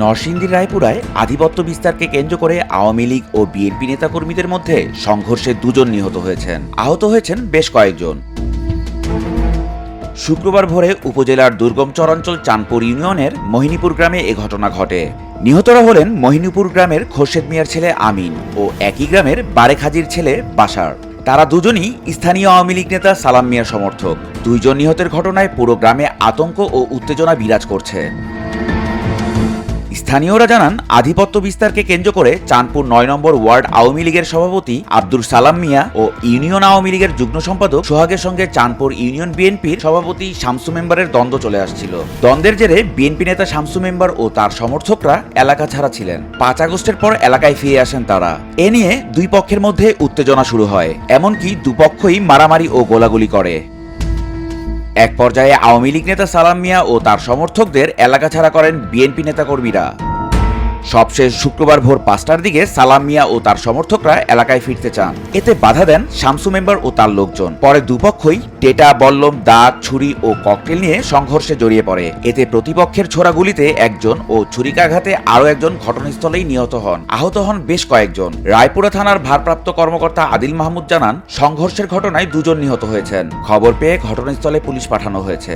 নরসিংদীর রায়পুরায় আধিপত্য বিস্তারকে কেন্দ্র করে আওয়ামী লীগ ও বিএনপি নেতাকর্মীদের মধ্যে সংঘর্ষে দুজন নিহত হয়েছেন। আহত হয়েছেন বেশ কয়েকজন। শুক্রবার ভোরে উপজেলার দুর্গম চরাঞ্চল চাঁদপুর ইউনিয়নের মোহিনীপুর গ্রামে এ ঘটনা ঘটে। নিহতরা হলেন মোহিনীপুর গ্রামের খোরশেদ মিয়ার ছেলে আমিন ও একই গ্রামের বারেক হাজির ছেলে বাসার তারা দুজনই স্থানীয় আওয়ামী লীগ নেতা সালাম মিয়ার সমর্থক। দুইজন নিহতের ঘটনায় পুরো গ্রামে আতঙ্ক ও উত্তেজনা বিরাজ করছে। স্থানীয়রা জানান, আধিপত্য বিস্তারকে কেন্দ্র করে চাঁদপুর নয় নম্বর ওয়ার্ড আওয়ামী লীগের সভাপতি আব্দুল সালাম মিয়া ও ইউনিয়ন আওয়ামী লীগের যুগ্ম সম্পাদক সোহাগের সঙ্গে চাঁদপুর ইউনিয়ন বিএনপির সভাপতি শামসু মেম্বারের দ্বন্দ্ব চলে আসছিল। দ্বন্দ্বের জেরে বিএনপি নেতা শামসু মেম্বার ও তার সমর্থকরা এলাকা ছাড়া ছিলেন। পাঁচ আগস্টের পর এলাকায় ফিরে আসেন তারা। এ নিয়ে দুই পক্ষের মধ্যে উত্তেজনা শুরু হয়, এমনকি দুপক্ষই মারামারি ও গোলাগুলি করে। এক পর্যায়ে আওয়ামী লীগ নেতা সালাম মিয়া ও তার সমর্থকদের এলাকা ছাড়া করেন বিএনপি নেতাকর্মীরা। সবশেষ শুক্রবার ভোর পাঁচটার দিকে সালাম মিয়া ও তার সমর্থকরা এলাকায় ফিরতে চান। এতে বাধা দেন শামসু মেম্বার ও তার লোকজন। পরে দুপক্ষই টেটা, বল্লম, দাঁত, ছুরি ও ককটেল নিয়ে সংঘর্ষে জড়িয়ে পড়ে। এতে প্রতিপক্ষের ছোড়া গুলিতে একজন ও ছুরিকাঘাতে আরও একজন ঘটনাস্থলেই নিহত হন। আহত হন বেশ কয়েকজন। রায়পুরা থানার ভারপ্রাপ্ত কর্মকর্তা আদিল মাহমুদ জানান, সংঘর্ষের ঘটনায় দুজন নিহত হয়েছেন। খবর পেয়ে ঘটনাস্থলে পুলিশ পাঠানো হয়েছে।